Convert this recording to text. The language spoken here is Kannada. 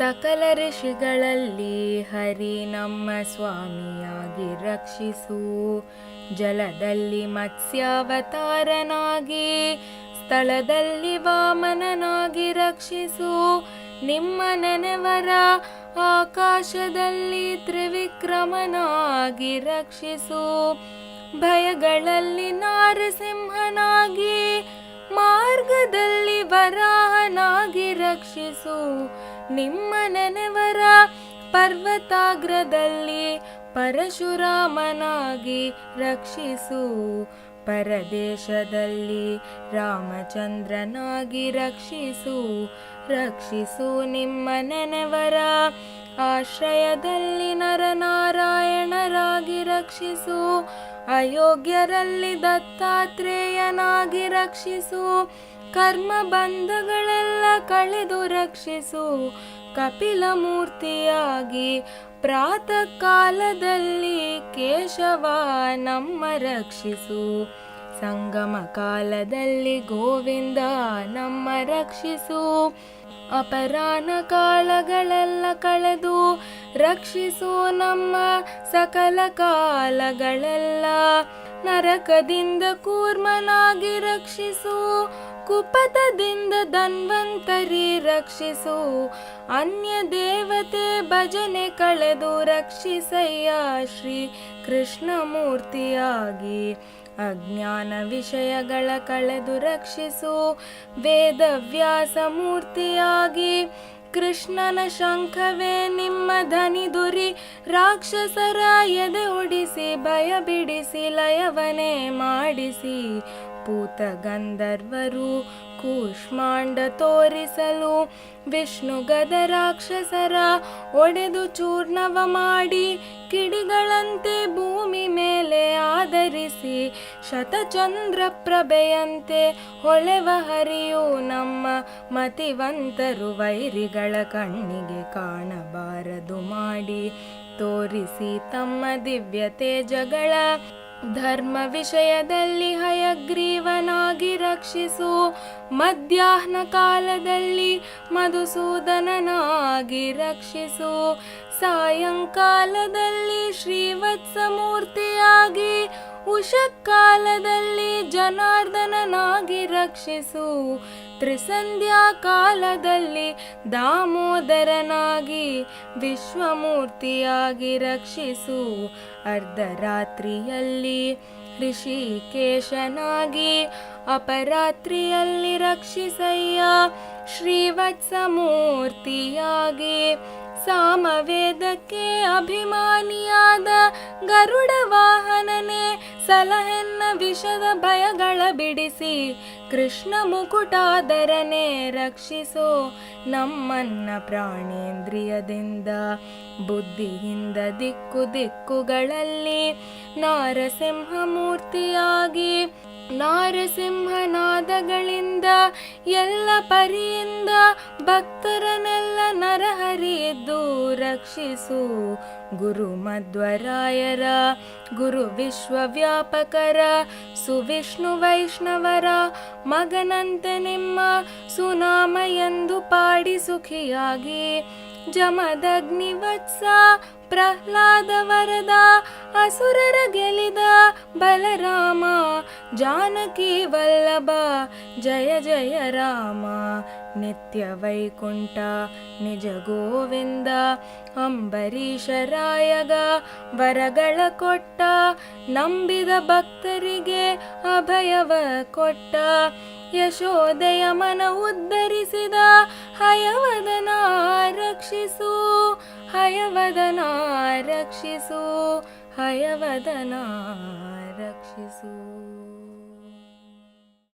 ಸಕಲ ಋಷಿಗಳಲ್ಲಿ ಹರಿ ನಮ್ಮ ಸ್ವಾಮಿಯಾಗಿ ರಕ್ಷಿಸು. ಜಲದಲ್ಲಿ ಮತ್ಸ್ಯಾವತಾರನಾಗಿ, ಸ್ಥಳದಲ್ಲಿ ವಾಮನನಾಗಿ ರಕ್ಷಿಸು. ನಿಮ್ಮ ನೆನೆವರ ಆಕಾಶದಲ್ಲಿ ತ್ರಿವಿಕ್ರಮನಾಗಿ ರಕ್ಷಿಸು. ಭಯಗಳಲ್ಲಿ ನಾರಸಿಂಹನಾಗಿ ಮಾರ್ಗದಲ್ಲಿ ವರಾಹನಾಗಿ ರಕ್ಷಿಸು. ನಿಮ್ಮ ನೆನೆವರ ಪರ್ವತಾಗ್ರದಲ್ಲಿ ಪರಶುರಾಮನಾಗಿ ರಕ್ಷಿಸು. ಪರದೇಶದಲ್ಲಿ ರಾಮಚಂದ್ರನಾಗಿ ರಕ್ಷಿಸು. ರಕ್ಷಿಸು ನಿಮ್ಮ ನೆನೆವರ ಆಶ್ರಯದಲ್ಲಿ ನರನಾರಾಯಣರಾಗಿ ರಕ್ಷಿಸು. ಅಯೋಗ್ಯರಲ್ಲಿ ದತ್ತಾತ್ರೇಯನಾಗಿ ರಕ್ಷಿಸು. ಕರ್ಮ ಬಂಧಗಳೆಲ್ಲ ಕಳೆದು ರಕ್ಷಿಸು. ಕಪಿಲ ಮೂರ್ತಿಯಾಗಿ ಪ್ರಾತಃ ಕಾಲದಲ್ಲಿ ಕೇಶವ ನಮ್ಮ ರಕ್ಷಿಸು. ಸಂಗಮ ಕಾಲದಲ್ಲಿ ಗೋವಿಂದ ನಮ್ಮ ರಕ್ಷಿಸು. ಅಪರಾನ ಕಾಲಗಳೆಲ್ಲ ಕಳೆದು ರಕ್ಷಿಸು ನಮ್ಮ ಸಕಲ ಕಾಲಗಳೆಲ್ಲ. ನರಕದಿಂದ ಕೂರ್ಮನಾಗಿ ರಕ್ಷಿಸು, ಕುಪತದಿಂದ ಧನ್ವಂತರಿ ರಕ್ಷಿಸು. ಅನ್ಯ ದೇವತೆ ಭಜನೆ ಕಳೆದು ರಕ್ಷಿಸಯ್ಯ ಶ್ರೀ ಕೃಷ್ಣಮೂರ್ತಿಯಾಗಿ. ಅಜ್ಞಾನ ವಿಷಯಗಳ ಕಳೆದು ರಕ್ಷಿಸು, ವೇದವ್ಯಾಸ ಮೂರ್ತಿಯಾಗಿ. ಕೃಷ್ಣನ ಶಂಖವೇ ನಿಮ್ಮ ಧನಿ ದುರಿ. ರಾಕ್ಷಸರ ಎದೆ ಒಡಿಸಿ ಭಯ ಬಿಡಿಸಿ, ಲಯವನೇ ಮಾಡಿಸಿ. ಪೂತ ಗಂಧರ್ವರು ಕೂಷ್ಮಾಂಡ ತೋರಿಸಲು ವಿಷ್ಣು ಗದ ರಾಕ್ಷಸರ ಒಡೆದು ಚೂರ್ಣವ ಮಾಡಿ. ಕಿಡಿಗಳಂತೆ ಭೂಮಿ ಮೇಲೆ ಆಧರಿಸಿ ಶತಚಂದ್ರ ಪ್ರಭೆಯಂತೆ ಹೊಳೆವ ಹರಿಯು ನಮ್ಮ ಮತಿವಂತರು ವೈರಿಗಳ ಕಣ್ಣಿಗೆ ಕಾಣಬಾರದು ಮಾಡಿ ತೋರಿಸಿ ತಮ್ಮ ದಿವ್ಯ ತೇಜಗಳ ಧರ್ಮ ವಿಷಯದಲ್ಲಿ ಹಯಗ್ರೀವನಾಗಿ ರಕ್ಷಿಸು. ಮಧ್ಯಾಹ್ನ ಕಾಲದಲ್ಲಿ ಮಧುಸೂದನನಾಗಿ ರಕ್ಷಿಸು. ಸಾಯಂಕಾಲದಲ್ಲಿ ಶ್ರೀವತ್ಸಮೂರ್ತಿ ಉಷಕಾಲದಲ್ಲಿ ಜನಾರ್ದನನಾಗಿ ರಕ್ಷಿಸು. ತ್ರಿಸಂಧ್ಯಾ ಕಾಲದಲ್ಲಿ ದಾಮೋದರನಾಗಿ ವಿಶ್ವಮೂರ್ತಿಯಾಗಿ ರಕ್ಷಿಸು. ಅರ್ಧರಾತ್ರಿಯಲ್ಲಿ ಋಷಿಕೇಶನಾಗಿ ಅಪರಾತ್ರಿಯಲ್ಲಿ ರಕ್ಷಿಸಯ್ಯ ಶ್ರೀವತ್ಸಮೂರ್ತಿಯಾಗಿ. ಸಾಮವೇದಕ್ಕೆ ಅಭಿಮಾನಿಯಾದ ಗರುಡ ವಾಹನನೇ ಸಲಹೆನ್ನ ವಿಷದ ಭಯಗಳ ಬಿಡಿಸಿ ಕೃಷ್ಣ ಮುಕುಟಾದರನೆ ರಕ್ಷಿಸೋ ನಮ್ಮನ್ನ ಪ್ರಾಣೇಂದ್ರಿಯದಿಂದ ಬುದ್ಧಿಯಿಂದ ದಿಕ್ಕು ದಿಕ್ಕುಗಳಲ್ಲಿ ನಾರಸಿಂಹ ಮೂರ್ತಿಯಾಗಿ ನಾರಸಿಂಹನಾದಗಳಿಂದ, ಎಲ್ಲ ಪರಿಯಿಂದ ಭಕ್ತರನೆಲ್ಲ ನರಹರಿಯದ್ದು ರಕ್ಷಿಸು. ಗುರು ಮಧ್ವರಾಯರ, ಗುರು ವಿಶ್ವವ್ಯಾಪಕರ, ಸುವಿಷ್ಣು ವೈಷ್ಣವರ, ಮಗನಂತೆ ನಿಮ್ಮ ಸುನಾಮ ಎಂದು ಪಾಡಿ ಸುಖಿಯಾಗಿ. ಜಮದಗ್ನಿವತ್ಸ ಪ್ರಹ್ಲಾದ ವರದ ಅಸುರರ ಗೆಲಿದ ಬಲರಾಮ ಜಾನಕಿ ವಲ್ಲಭ, ಜಯ ಜಯ ರಾಮ, ನಿತ್ಯ ವೈಕುಂಠ, ನಿಜ ಗೋವಿಂದ ಅಂಬರೀಷರಾಯಗ ವರಗಳ ಕೊಟ್ಟ, ನಂಬಿದ ಭಕ್ತರಿಗೆ ಅಭಯವ ಕೊಟ್ಟ ಯಶೋದಯ ಮನ ಉದ್ಧರಿಸಿದ, ಹಯವದನ ರಕ್ಷಿಸು ಹಯವದನ ರಕ್ಷಿಸು ಹಯವದನ ರಕ್ಷಿಸು.